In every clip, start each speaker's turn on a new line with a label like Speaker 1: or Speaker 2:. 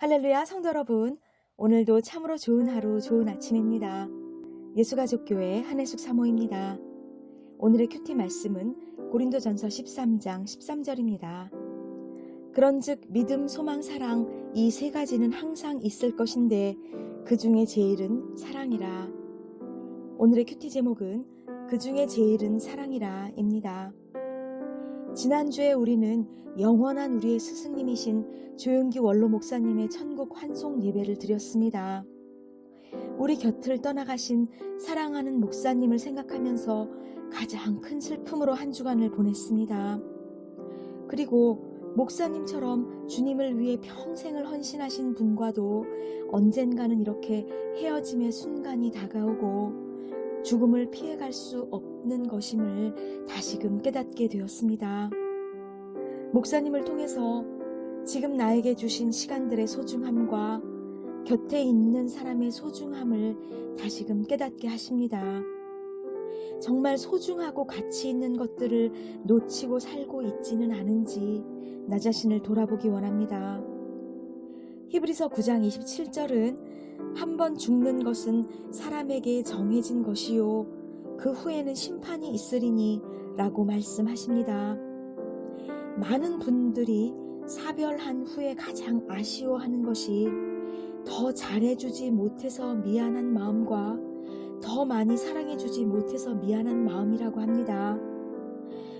Speaker 1: 할렐루야 성도 여러분. 오늘도 참으로 좋은 하루 좋은 아침입니다. 예수가족교회 한혜숙 사모입니다. 오늘의 큐티 말씀은 고린도전서 13장 13절입니다. 그런즉 믿음 소망 사랑 이 세 가지는 항상 있을 것인데 그 중에 제일은 사랑이라. 오늘의 큐티 제목은 그 중에 제일은 사랑이라입니다 지난주에 우리는 영원한 우리의 스승님이신 조용기 원로 목사님의 천국 환송 예배를 드렸습니다. 우리 곁을 떠나가신 사랑하는 목사님을 생각하면서 가장 큰 슬픔으로 한 주간을 보냈습니다. 그리고 목사님처럼 주님을 위해 평생을 헌신하신 분과도 언젠가는 이렇게 헤어짐의 순간이 다가오고 죽음을 피해갈 수 없는 것임을 다시금 깨닫게 되었습니다. 목사님을 통해서 지금 나에게 주신 시간들의 소중함과 곁에 있는 사람의 소중함을 다시금 깨닫게 하십니다. 정말 소중하고 가치 있는 것들을 놓치고 살고 있지는 않은지 나 자신을 돌아보기 원합니다. 히브리서 9장 27절은 한 번 죽는 것은 사람에게 정해진 것이요. 그 후에는 심판이 있으리니 라고 말씀하십니다. 많은 분들이 사별한 후에 가장 아쉬워하는 것이 더 잘해주지 못해서 미안한 마음과 더 많이 사랑해주지 못해서 미안한 마음이라고 합니다.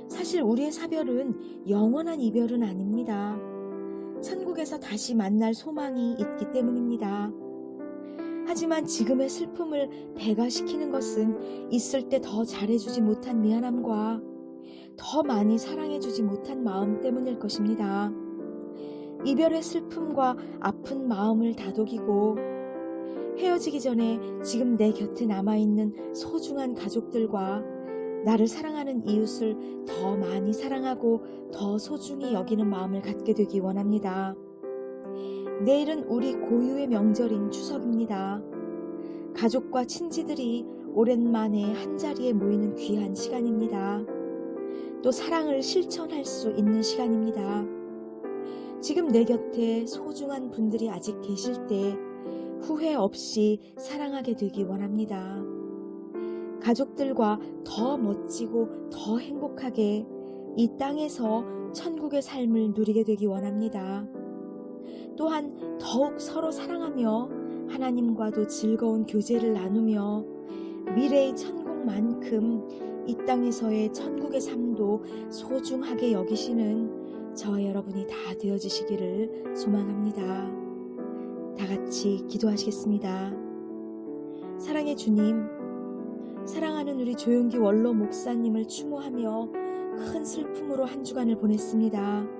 Speaker 1: 사실 우리의 사별은 영원한 이별은 아닙니다. 천국에서 다시 만날 소망이 있기 때문입니다. 하지만 지금의 슬픔을 배가시키는 것은 있을 때 더 잘해주지 못한 미안함과 더 많이 사랑해주지 못한 마음 때문일 것입니다. 이별의 슬픔과 아픈 마음을 다독이고 헤어지기 전에 지금 내 곁에 남아있는 소중한 가족들과 나를 사랑하는 이웃을 더 많이 사랑하고 더 소중히 여기는 마음을 갖게 되기 원합니다. 내일은 우리 고유의 명절인 추석입니다. 가족과 친지들이 오랜만에 한자리에 모이는 귀한 시간입니다. 또 사랑을 실천할 수 있는 시간입니다. 지금 내 곁에 소중한 분들이 아직 계실 때 후회 없이 사랑하게 되기 원합니다. 가족들과 더 멋지고 더 행복하게 이 땅에서 천국의 삶을 누리게 되기 원합니다. 또한 더욱 서로 사랑하며 하나님과도 즐거운 교제를 나누며 미래의 천국만큼 이 땅에서의 천국의 삶도 소중하게 여기시는 저와 여러분이 다 되어주시기를 소망합니다. 다 같이 기도하시겠습니다. 사랑의 주님, 사랑하는 우리 조용기 원로 목사님을 추모하며 큰 슬픔으로 한 주간을 보냈습니다.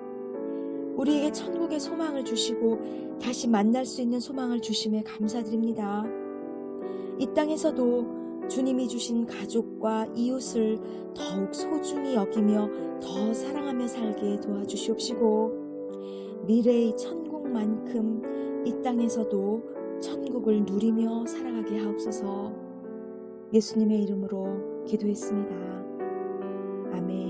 Speaker 1: 우리에게 천국의 소망을 주시고 다시 만날 수 있는 소망을 주심에 감사드립니다. 이 땅에서도 주님이 주신 가족과 이웃을 더욱 소중히 여기며 더 사랑하며 살게 도와주시옵시고 미래의 천국만큼 이 땅에서도 천국을 누리며 살아가게 하옵소서 예수님의 이름으로 기도했습니다. 아멘.